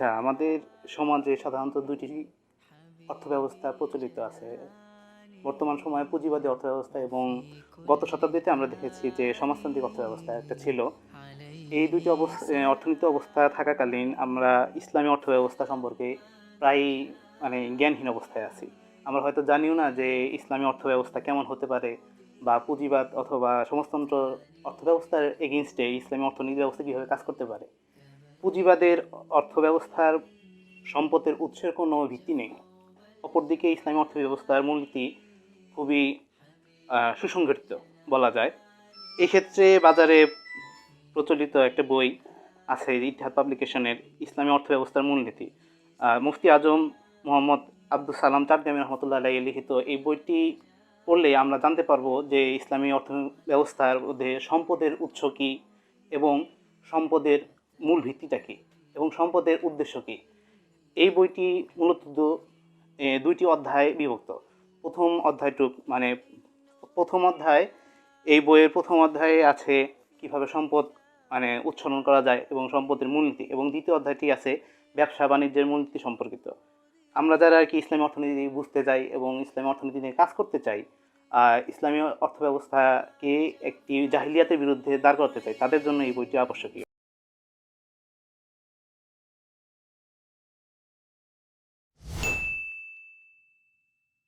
আচ্ছা আমাদের সমাজে সাধারণত দুইটি অর্থব্যবস্থা প্রচলিত আছে। বর্তমান সময়ে পুঁজিবাদী অর্থব্যবস্থা এবং গত শতাব্দীতে আমরা দেখেছি যে সমাজতান্ত্রিক অর্থব্যবস্থা একটা ছিল। এই দুটি অবস্থা অর্থনীতি অবস্থা থাকাকালীন আমরা ইসলামী অর্থব্যবস্থা সম্পর্কে প্রায় মানে জ্ঞানহীন অবস্থায় আছি। আমরা হয়তো জানিও না যে ইসলামী অর্থব্যবস্থা কেমন হতে পারে বা পুঁজিবাদ অথবা সমাজতন্ত্র অর্থব্যবস্থার এগেনস্টে ইসলামী অর্থনীতি ব্যবস্থা কীভাবে কাজ করতে পারে। পুঁজিবাদের অর্থব্যবস্থার সম্পদের উৎসের কোনো ভিত্তি নেই। অপরদিকে ইসলামী অর্থব্যবস্থার মূলনীতি খুবই সুসংগঠিত বলা যায়। এক্ষেত্রে বাজারে প্রচলিত একটা বই আছে, ইতিহাদ পাবলিকেশনের ইসলামী অর্থব্যবস্থার মূলনীতি। মুফতি আজম মোহাম্মদ আব্দুল সালাম চাপজামি রহমতুল্লাহ আলাই লিখিত এই বইটি পড়লে আমরা জানতে পারব যে ইসলামী অর্থ ব্যবস্থার মধ্যে সম্পদের উৎস কী এবং সম্পদের মূল ভিত্তিটা কী এবং সম্পদের উদ্দেশ্য কী? এই বইটি মূলত দুইটি অধ্যায়ে বিভক্ত। প্রথম অধ্যায়টুক মানে প্রথম অধ্যায়, এই বইয়ের প্রথম অধ্যায়ে আছে কীভাবে সম্পদ মানে উচ্ছলন করা যায় এবং সম্পদের মূলনীতি এবং দ্বিতীয় অধ্যায়টি আছে ব্যবসা বাণিজ্যের মূলনীতি সম্পর্কিত। আমরা যারা আর কি ইসলামী অর্থনীতি বুঝতে চাই এবং ইসলামী অর্থনীতি নিয়ে কাজ করতে চাই ইসলামী অর্থব্যবস্থাকে একটি জাহিলিয়াতের বিরুদ্ধে দাঁড় করতে চাই, তাদের জন্য এই বইটি আবশ্যকীয়।